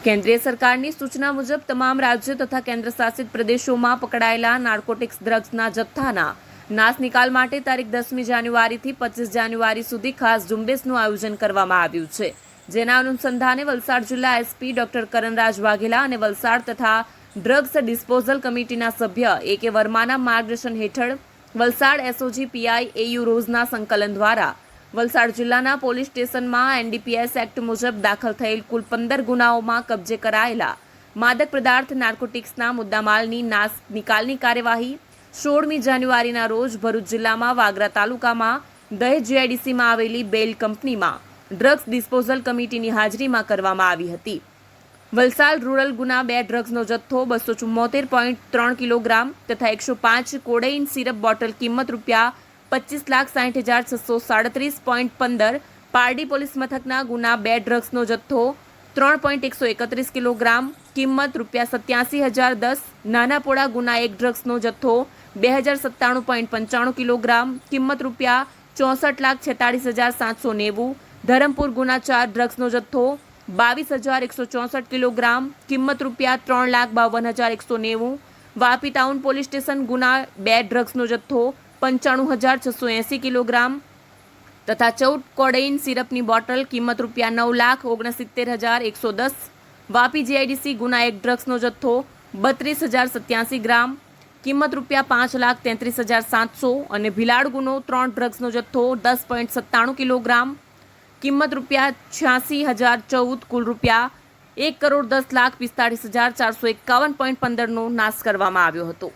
કેન્દ્રીય સરકારની સૂચના મુજબ તમામ રાજ્યો તથા કેન્દ્રશાસિત પ્રદેશોમાં પકડાયેલા નાર્કોટિક્સ ડ્રગ્સના જથ્થાના નાશ નિકાલ માટે તારીખ દસમી જાન્યુઆરીથી પચીસ જાન્યુઆરી સુધી ખાસ ઝુંબેશનું આયોજન કરવામાં આવ્યું છે. જેના અનુસંધાને વલસાડ જિલ્લા એસપી ડોક્ટર કરણરાજ વાઘેલા અને વલસાડ તથા ડ્રગ્સ ડિસ્પોઝલ કમિટીના સભ્ય એ કે વર્માના માર્ગદર્શન હેઠળ Valsad SOG PI A U રોઝના સંકલન દ્વારા વલસાડ જિલ્લાના પોલીસ સ્ટેશનમાં એનડીપીએસ એક્ટ મુજબ દાખલ થયેલ કુલ પંદર ગુનાઓમાં કબજે કરાયેલા માદક પદાર્થ, નાર્કોટિક્સના મુદ્દામાલની નાશ નિકાલની કાર્યવાહી સોળમી જાન્યુઆરીના રોજ ભરૂચ જિલ્લામાં વાગરા તાલુકામાં દહેજ જીઆઈડીસીમાં આવેલી બેલ કંપનીમાં ડ્રગ્સ ડિસ્પોઝલ કમિટીની હાજરીમાં કરવામાં આવી હતી. વલસાડ રૂરલ ગુના બે ડ્રગ્સનો જથ્થો બસો ચુમ્મોતેર પોઈન્ટ ત્રણ કિલોગ્રામ તથા એકસો પાંચ કોડેઇન સિરપ બોટલ કિંમત રૂપિયા પચીસ લાખ સાઠ હજાર છસો સાડત્રીસ પોઈન્ટ પંદર. પારડી પોલીસ મથકના ગુના બે ડ્રગ્સનો જથ્થો ત્રણ પોઈન્ટ એકસો એકત્રીસ કિલોગ્રામ. કિંમત રૂપિયા સત્યાસી હજાર દસ. નાનાપોળા ગુના એક ડ્રગ્સનો જથ્થો બે હજાર સત્તાણું પોઈન્ટ પંચાણું કિલોગ્રામ. કિંમત રૂપિયા ચોસઠ લાખ છેતાળીસ હજાર સાતસો નેવું. ધરમપુર ગુના ચાર ડ્રગ્સનો જથ્થો બાવીસ હજાર એકસો ચોસઠ કિલોગ્રામ. કિંમત રૂપિયા ત્રણ લાખ બાવન હજાર એકસો નેવું. વાપી ટાઉન પોલીસ સ્ટેશન ગુના બે ડ્રગ્સનો જથ્થો પંચાણું હજાર છસો એંસી કિલોગ્રામ તથા ચૌદ કોડેઇન સિરપની બોટલ કિંમત રૂપિયા નવ લાખ ઓગણસિત્તેર હજાર એકસો દસ. વાપી જીઆઈડીસી ગુના એક ડ્રગ્સનો જથ્થો બત્રીસ હજાર સત્યાસી ગ્રામ, કિંમત રૂપિયા પાંચ લાખ તેત્રીસ હજાર સાતસો અને ભિલાડ ગુનો ત્રણ ડ્રગ્સનો જથ્થો દસ પોઈન્ટ સત્તાણું કિલોગ્રામ, કિંમત રૂપિયા છ્યાસી હજાર ચૌદ કુલ રૂપિયા એક કરોડ દસ લાખ પિસ્તાળીસ હજાર ચારસો એકાવન પોઈન્ટ પંદરનો નાશ કરવામાં આવ્યો હતો.